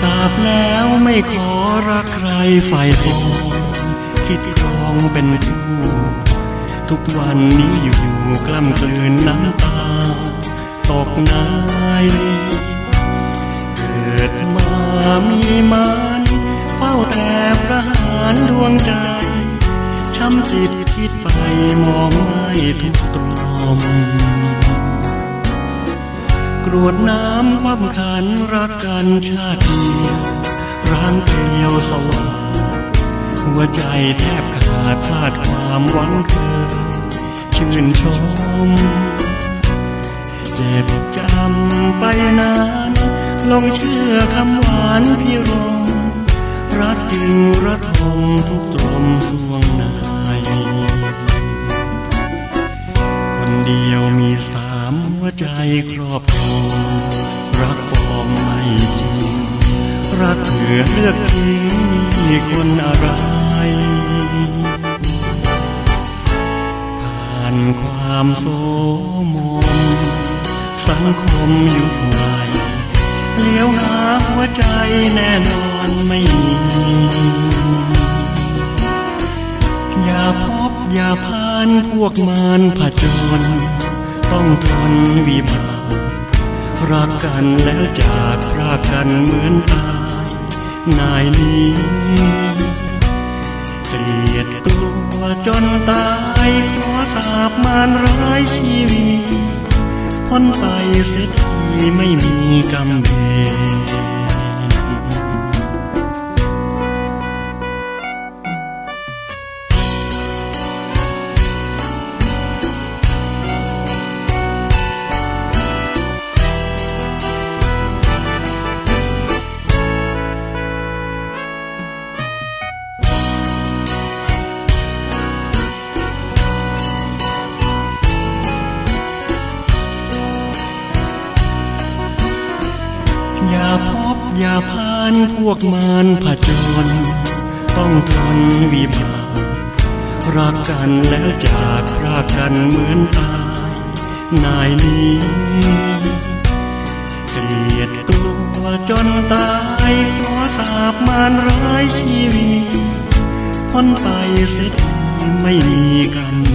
สาบแล้วไม่ขอรักใครฝ่ายโสคิดครองเป็นคู่ทุกวันนี้อยู่ๆกล้ำกลืนน้ำตา ตกนายเกิดมามีมันเฝ้าแต่ประหารดวงใจช้ำจิตคิดไปมองไม่ทุกตรอม กรวดน้ำความขันรักกันชาติเดียวร้างเกลียวสว่างหัวใจแทบขาดพลาดความหวังเคยชื่นชม เจ็บจำไปนานลองเชื่อคำหวานพี่รอ ใจครอบครองรักปอมไม่จริง รักเผื่อเลือกทิ้งมีคนอะไร ผ่านความโสมมสังคมยุคใหม่เลี้ยวหาหัวใจแน่นอนไม่มีอย่าพบอย่าพานพวกมารผจญ ต้องทนวิบากรักกันแล้วจากพรากกันเหมือนตายนายนี้เกลียดตัวจนตายขอสาบมารร้ายชีวิตพ้นไปเสียทีไม่มีกำเบ อย่าพบอย่าพานพวกมารผจญต้องทนวิบากรักกันแล้วจากพรากกันเหมือนตายนายนี้เกลียดตัวจนตายขอสาบมารร้ายชีวิตพ้นไปเสียทีไม่มีกรรม